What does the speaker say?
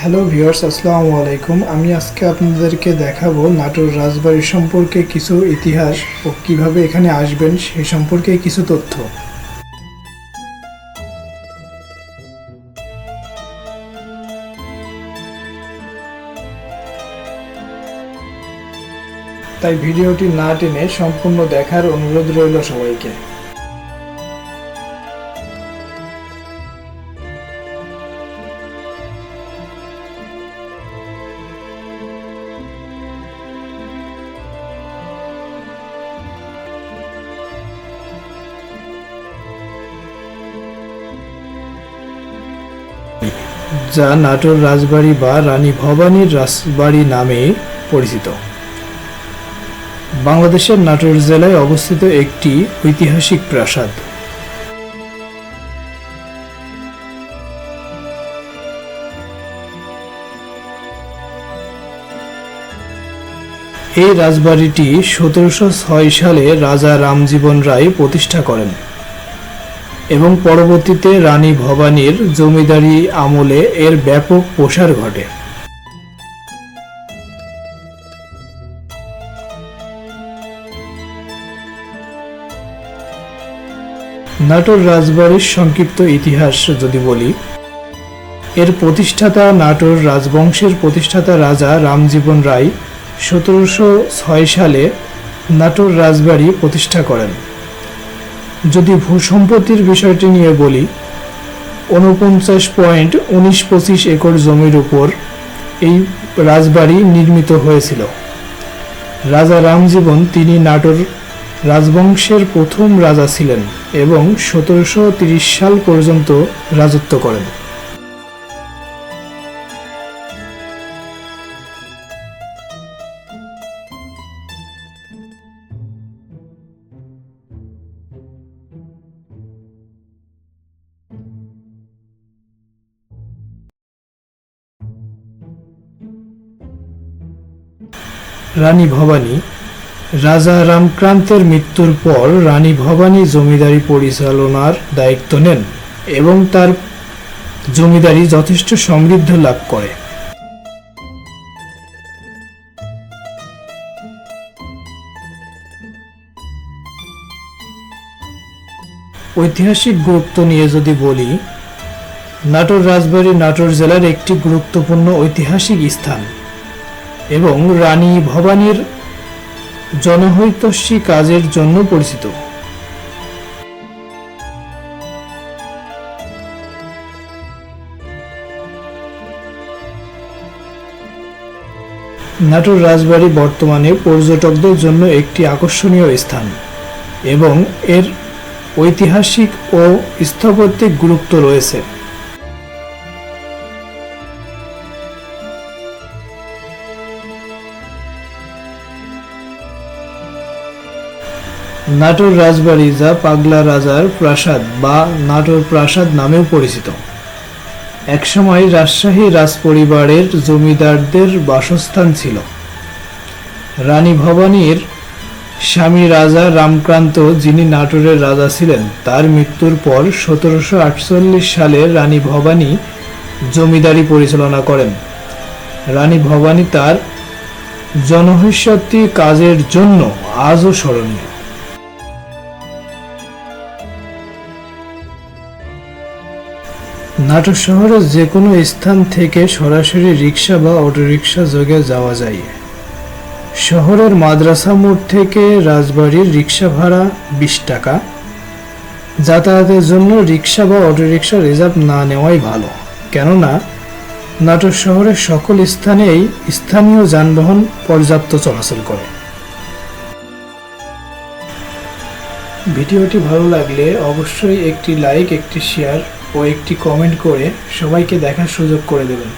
Hello viewers আসসালামু আলাইকুম। আমি আজকে আপনাদেরকে দেখাবো নাটোর রাজবাড়ি সম্পর্কে কিছু ইতিহাস ও কীভাবে এখানে আসবেন সেই সম্পর্কে কিছু তথ্য। তাই ভিডিওটি না টেনে সম্পূর্ণ দেখার অনুরোধ রইল সবাইকে। যা নাটোর রাজবাড়ি বা রানী ভবানীর রাজবাড়ি নামে পরিচিত। বাংলাদেশের নাটোর জেলায় অবস্থিত একটি ঐতিহাসিক প্রাসাদ। এই রাজবাড়িটি সতেরোশো ছয় সালে রাজা রামজীবন রায় প্রতিষ্ঠা করেন। এবং পরবর্তীতে রানী ভবানীর জমিদারি আমলে এর ব্যাপক প্রসার ঘটে। নাটোর রাজবাড়ির সংক্ষিপ্ত ইতিহাস যদি বলি, এর প্রতিষ্ঠাতা নাটোর রাজবংশের প্রতিষ্ঠাতা রাজা রামজীবন রায় সতেরোশো ছয় সালে নাটোর রাজবাড়ি প্রতিষ্ঠা করেন। যদি ভূ সম্পত্তির বিষয়টি নিয়ে বলি উনপঞ্চাশ পয়েন্ট উনিশ পঁচিশ একর জমির উপর এই রাজবাড়ি নির্মিত হয়েছিল। রাজা রামজীবন তিনি নাটোর রাজবংশের প্রথম রাজা ছিলেন এবং সতেরোশো তিরিশ সাল পর্যন্ত রাজত্ব করেন। রানী ভবানী, রাজা রামক্রান্তের মৃত্যুর পর রানী ভবানী জমিদারি পরিচালনার দায়িত্ব নেন এবং তার জমিদারি যথেষ্ট সমৃদ্ধ লাভ করে। ঐতিহাসিক গুরুত্ব নিয়ে যদি বলি, নাটোর রাজবাড়ী নাটোর জেলার একটি গুরুত্বপূর্ণ ঐতিহাসিক স্থান। এবং রানী ভবানীর জনহিতৈষী কাজের জন্য পরিচিত। নাটোর রাজবাড়ি বর্তমানে পর্যটকদের জন্য একটি আকর্ষণীয় স্থান এবং এর ঐতিহাসিক ও স্থাপত্যিক গুরুত্ব রয়েছে। নাটোর রাজবাড়ি যা পাগলা রাজার প্রাসাদ বা নাটোর প্রাসাদ নামেও পরিচিত। একসময় রাজশাহী রাজপরিবারের জমিদারদের বাসস্থান ছিল। রানী ভবানীর স্বামী রাজা রামক্রান্ত যিনি নাটোরের রাজা ছিলেন, তার মৃত্যুর পর সতেরোশো আটচল্লিশ সালে রানী ভবানী জমিদারি পরিচালনা করেন। রানী ভবানী তার জনহিষ্যতি কাজের জন্য আজও স্মরণীয়। নাটোর শহরের যে কোনো স্থান থেকে সরাসরি রিক্সা বা অটোরিকশা যোগে যাওয়া যায়। শহরের মাদ্রাসা মোড় থেকে রাজবাড়ির রিক্সা ভাড়া বিশ টাকা। যাতায়াতের জন্য রিক্সা বা অটোরিকশা রিজার্ভ না নেওয়াই ভালো। কেননা, নাটোর শহরের সকল স্থানেই স্থানীয় যানবাহন পর্যাপ্ত চলাচল করে। ভিডিওটি ভালো লাগলে অবশ্যই একটি লাইক, একটি শেয়ার ও একটি কমেন্ট করে সবাইকে দেখার সুযোগ করে দেবেন।